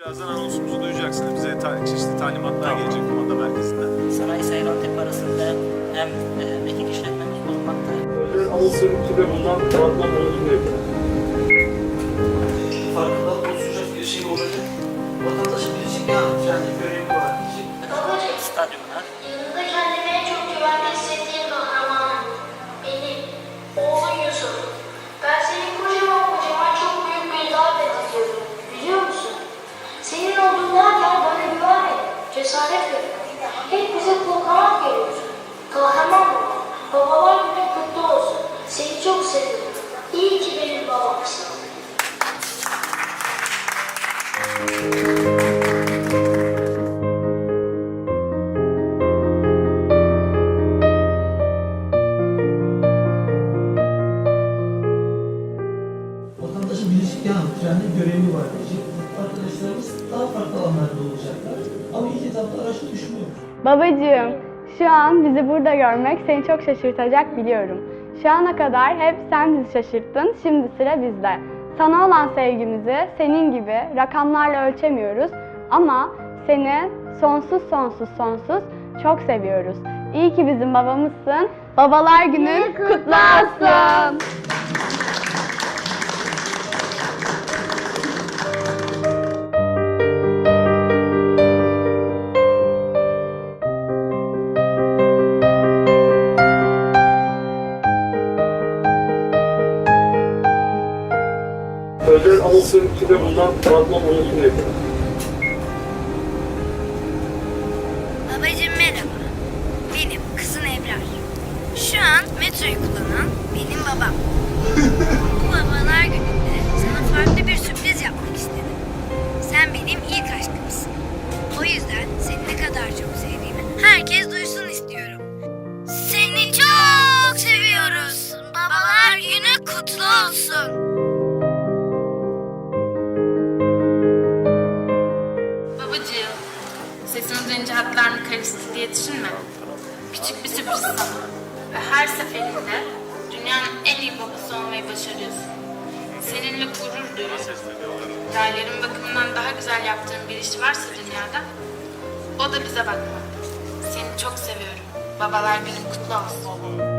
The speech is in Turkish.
Birazdan anonsumuzu duyacaksınız. Bize ta- çeşitli talimatlar gelecek kumanda merkezinden. Sanayi Seyrantepe arasında hem e, mekik işletmemiz bulunmakta. Özel Anısır ve bundan Trabzon yolculuğu yapıyor. farkındalık oluşacak bir şey olacak. Vatandaşın bilinçli kendi görevi var diyecek. Cesaret verir. Hep bize kanat veriyorsun. Kahraman baba, babalar günün kutlu olsun. Seni çok seviyorum. İyi ki benim babamsın. Vatandaşın bilinçli kendi görevi var daha farklı alanlarda olacaklar. Ama ilk etapta araçta düşmüyor. Babacığım, şu an bizi burada görmek seni çok şaşırtacak biliyorum. Şu ana kadar hep sen bizi şaşırttın, şimdi sıra bizde. Sana olan sevgimizi senin gibi rakamlarla ölçemiyoruz ama seni sonsuz sonsuz sonsuz çok seviyoruz. İyi ki bizim babamızsın. Babalar günün kutlu olsun. Özel Anısır ve bundan Trabzon yolculuğu yapıyor. Babacım merhaba. Benim kızın Ebrar. Şu an metroyu kullanan benim babam. Bu babalar gününde sana farklı bir sürpriz yapmak istedim. Sen benim ilk aşkımsın. O yüzden seni ne kadar çok sevdiğimi herkes duysun istiyorum. Seni çok seviyoruz. Babalar günü kutlu olsun. Sesini duyunca hatlar mı karıştı diye düşünme. Küçük bir sürpriz sana. Ve her seferinde dünyanın en iyi babası olmayı başarıyorsun. Seninle gurur duyuyorum. Rayların bakımından daha güzel yaptığın bir iş varsa dünyada, o da bize bakmak. Seni çok seviyorum. Babalar günün kutlu olsun.